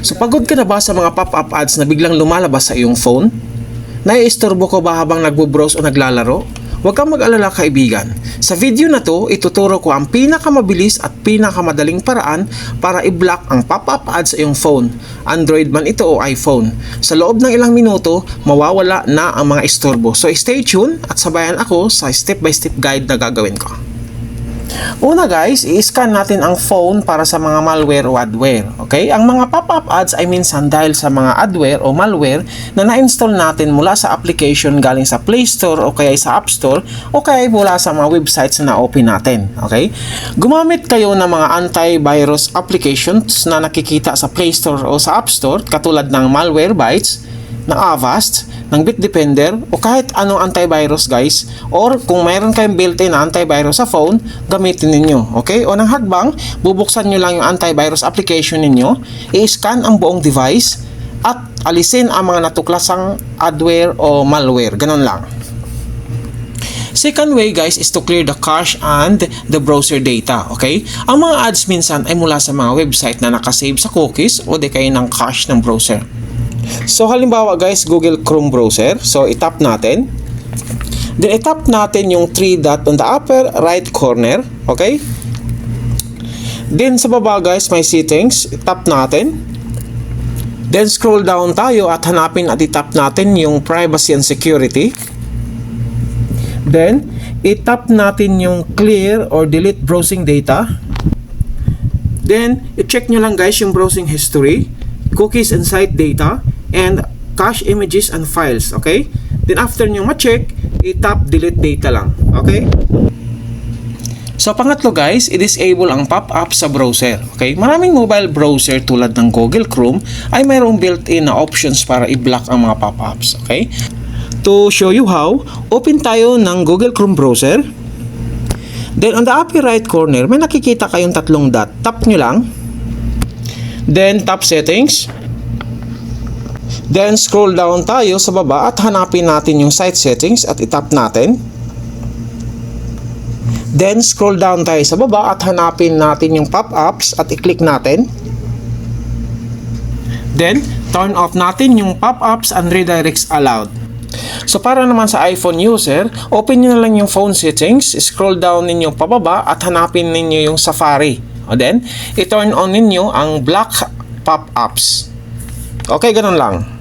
So pagod ka na ba sa mga pop-up ads na biglang lumalabas sa iyong phone? Naiistorbo ko ba habang nagbo-browse o naglalaro? Huwag kang mag-alala kaibigan. Sa video na to, ituturo ko ang pinakamabilis at pinakamadaling paraan para i-block ang pop-up ads sa iyong phone. Android man ito o iPhone. Sa loob ng ilang minuto, mawawala na ang mga istorbo. So stay tuned at sabayan ako sa step-by-step guide na gagawin ko. Una guys, i-scan natin ang phone para sa mga malware o adware. Okay? Ang mga pop-up ads ay minsan dahil sa mga adware o malware na na-install natin mula sa application galing sa Play Store o kaya sa App Store o kaya mula sa mga websites na na-open natin. Okay? Gumamit kayo ng mga antivirus applications na nakikita sa Play Store o sa App Store katulad ng Malwarebytes, ng Avast, ng Bitdefender o kahit anong antivirus guys or kung mayroon kayong built-in antivirus sa phone, gamitin ninyo. Okay? O ng hagbang, bubuksan nyo lang yung antivirus application ninyo, i-scan ang buong device at alisin ang mga natuklasang adware o malware. Ganon lang. Second way guys is to clear the cache and the browser data, okay? Ang mga ads minsan ay mula sa mga website na nakasave sa cookies o di kaya ng cache ng browser. So halimbawa guys, Google Chrome browser. So itap natin. Then itap natin yung 3 dot on the upper right corner, okay? Then sa baba guys, may settings, tap natin. Then scroll down tayo at hanapin at itap natin yung privacy and security. Then, itap natin yung clear or delete browsing data. Then, i-check nyo lang guys yung browsing history, cookies and site data, and cache images and files, okay? Then after nyo ma-check, i-tap delete data lang, okay? So pangatlo guys, i-disable ang pop-up sa browser. Okay? Maraming mobile browser tulad ng Google Chrome ay mayroong built-in na options para i-block ang mga pop-ups. Okay? To show you how, open tayo ng Google Chrome browser. Then on the upper right corner, may nakikita kayong tatlong dot. Tap nyo lang. Then tap settings. Then scroll down tayo sa baba at hanapin natin yung site settings at itap natin. Then scroll down tayo sa baba at hanapin natin yung pop-ups at i-click natin. Then turn off natin yung pop-ups and redirects allowed. So para naman sa iPhone user, open nyo na lang yung phone settings, scroll down ninyo pababa at hanapin ninyo yung Safari. O then, i-turn on ninyo ang black pop-ups. Okay, ganun lang.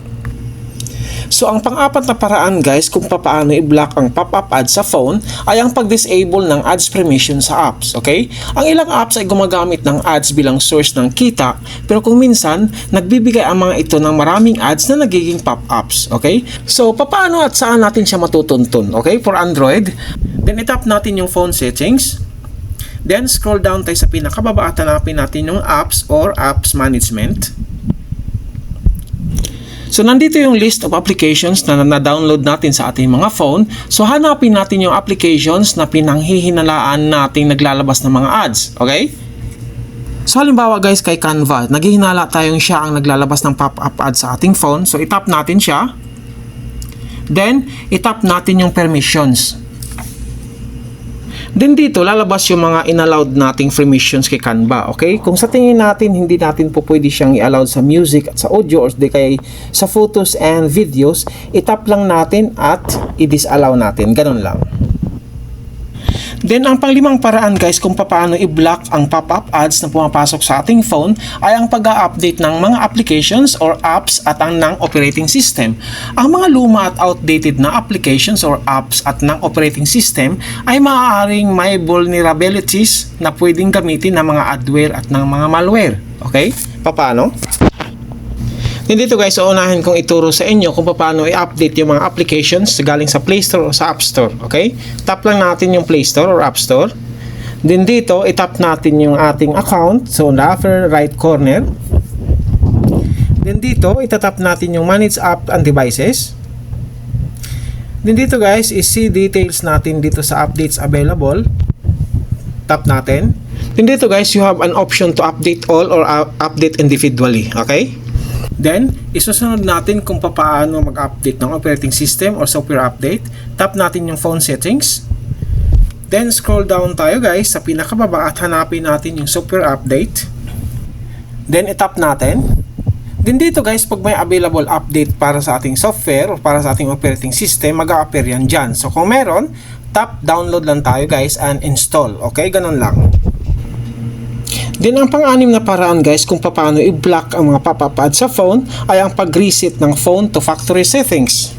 So ang pang-apat na paraan guys kung paano i-block ang pop-up ads sa phone ay ang pag-disable ng ads permission sa apps, okay? Ang ilang apps ay gumagamit ng ads bilang source ng kita pero kung minsan nagbibigay ang mga ito ng maraming ads na nagiging pop-ups, okay? So paano at saan natin siya matutuntun, okay? For Android, then itap natin yung phone settings. Then scroll down tayo sa pinakababa at hanapin natin yung apps or apps management. So nandito yung list of applications na na-download natin sa ating mga phone. So hanapin natin yung applications na pinanghihinalaan nating naglalabas ng mga ads. Okay? So halimbawa guys kay Canva, naghihinala tayong siya ang naglalabas ng pop-up ads sa ating phone. So itap natin siya. Then itap natin yung permissions. Then dito, lalabas yung mga inallowed nating permissions kay Canva, okay? Kung sa tingin natin, hindi natin po pwede siyang i-allow sa music at sa audio or di kay sa photos and videos, itap lang natin at i-disallow natin. Ganun lang. Then, ang panglimang paraan guys kung paano i-block ang pop-up ads na pumapasok sa ating phone ay ang pag-update ng mga applications or apps at ang ng operating system. Ang mga luma at outdated na applications or apps at ng operating system ay maaaring may vulnerabilities na pwedeng gamitin ng mga adware at ng mga malware. Okay? Paano? Then dito guys, uunahin kong ituro sa inyo kung paano i-update yung mga applications galing sa Play Store o sa App Store. Okay? Tap lang natin yung Play Store or App Store. Then dito, itap natin yung ating account. So, on the upper right corner. Then dito, itatap natin yung Manage App and Devices. Then dito guys, is see details natin dito sa updates available. Tap natin. Then dito guys, you have an option to update all or update individually. Okay? Then, isusunod natin kung paano mag-update ng operating system or software update. Tap natin yung phone settings. Then, scroll down tayo guys sa pinakababa at hanapin natin yung software update. Then, itap natin. Din dito guys, pag may available update para sa ating software o para sa ating operating system, mag-a-appear yan dyan. So kung meron, tap download lang tayo guys and install. Okay, ganun lang. Din ang pang-anim na paraan guys kung paano i-block ang mga pop-up ads sa phone ay ang pag-reset ng phone to factory settings.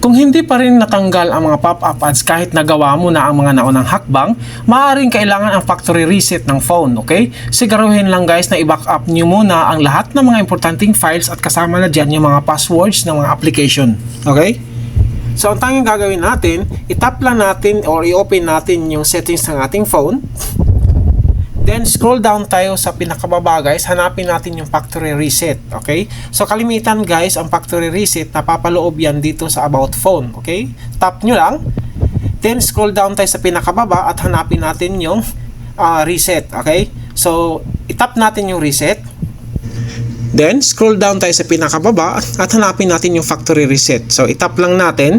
Kung hindi pa rin natanggal ang mga pop-up ads kahit nagawa mo na ang mga naunang hakbang, maaaring kailangan ang factory reset ng phone, okay? Siguruhin lang guys na i-backup nyo muna ang lahat ng mga importanteng files at kasama na dyan yung mga passwords ng mga application, okay? So, ang tanging gagawin natin, itap lang natin or i-open natin yung settings ng ating phone. Then, scroll down tayo sa pinakababa guys. Hanapin natin yung factory reset. Okay? So, kalimitan guys, ang factory reset, napapaloob yan dito sa about phone. Okay? Tap nyo lang. Then, scroll down tayo sa pinakababa at hanapin natin yung ah, reset. Okay? So, itap natin yung reset. Then, scroll down tayo sa pinakababa at hanapin natin yung factory reset. So, itap lang natin.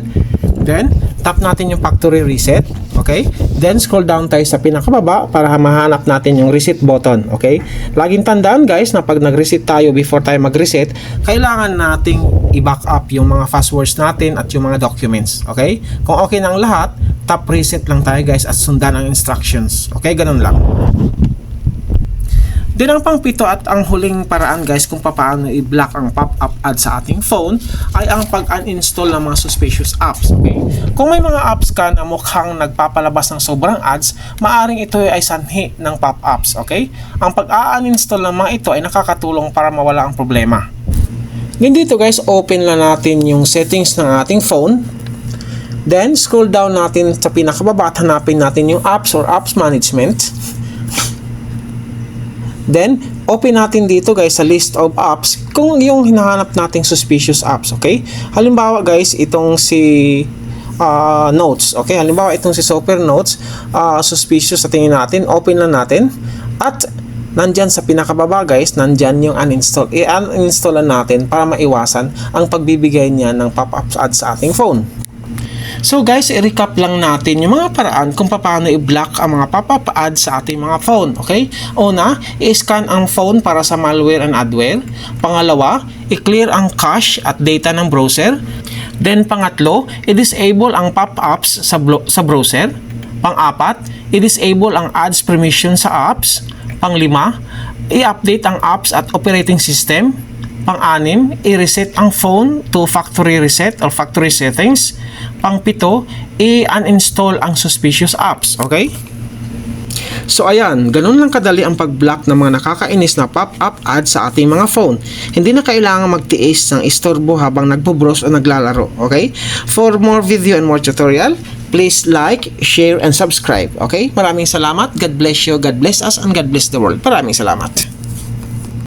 Then, tap natin yung factory reset. Okay? Then, scroll down tayo sa pinakababa para mahanap natin yung reset button. Okay? Laging tandaan guys na pag nag-reset tayo before tayo mag-reset, kailangan nating i-back up yung mga passwords natin at yung mga documents. Okay? Kung okay ang lahat, tap reset lang tayo guys at sundan ang instructions. Okay? Ganun lang. Din ang pangpito at ang huling paraan guys kung paano i-block ang pop-up ad sa ating phone ay ang pag-uninstall ng mga suspicious apps. Okay? Kung may mga apps ka na mukhang nagpapalabas ng sobrang ads, maaring ito ay sanhi ng pop-ups. Okay? Ang pag-uninstall ng mga ito ay nakakatulong para mawala ang problema. Then dito guys, open lang natin yung settings ng ating phone. Then scroll down natin sa pinakababa at hanapin natin yung apps or apps management. Then, open natin dito guys sa list of apps kung yung hinahanap nating suspicious apps, okay? Halimbawa guys, itong si ah, Notes, okay? Halimbawa itong si Super Notes, ah, suspicious sa tingin natin, open lang natin at nandyan sa pinakababa guys, nandyan yung uninstall. I-uninstall natin para maiwasan ang pagbibigay niya ng pop-up ads sa ating phone. So guys, i-recap lang natin yung mga paraan kung paano i-block ang mga pop-up ads sa ating mga phone. Okay? Una, i-scan ang phone para sa malware and adware. Pangalawa, i-clear ang cache at data ng browser. Then pangatlo, i-disable ang pop-ups sa, sa browser. Pang-apat, i-disable ang ads permission sa apps. Panglima, i-update ang apps at operating system. Pang-anim, i-reset ang phone to factory reset or factory settings. Pang-pito, i-uninstall ang suspicious apps. Okay? So ayan, ganun lang kadali ang pag-block ng mga nakakainis na pop-up ads sa ating mga phone. Hindi na kailangan magtiis ng istorbo habang nagpo-browse o naglalaro, okay? For more video and more tutorial, please like, share, and subscribe, okay? Maraming salamat. God bless you, God bless us, and God bless the world. Maraming salamat.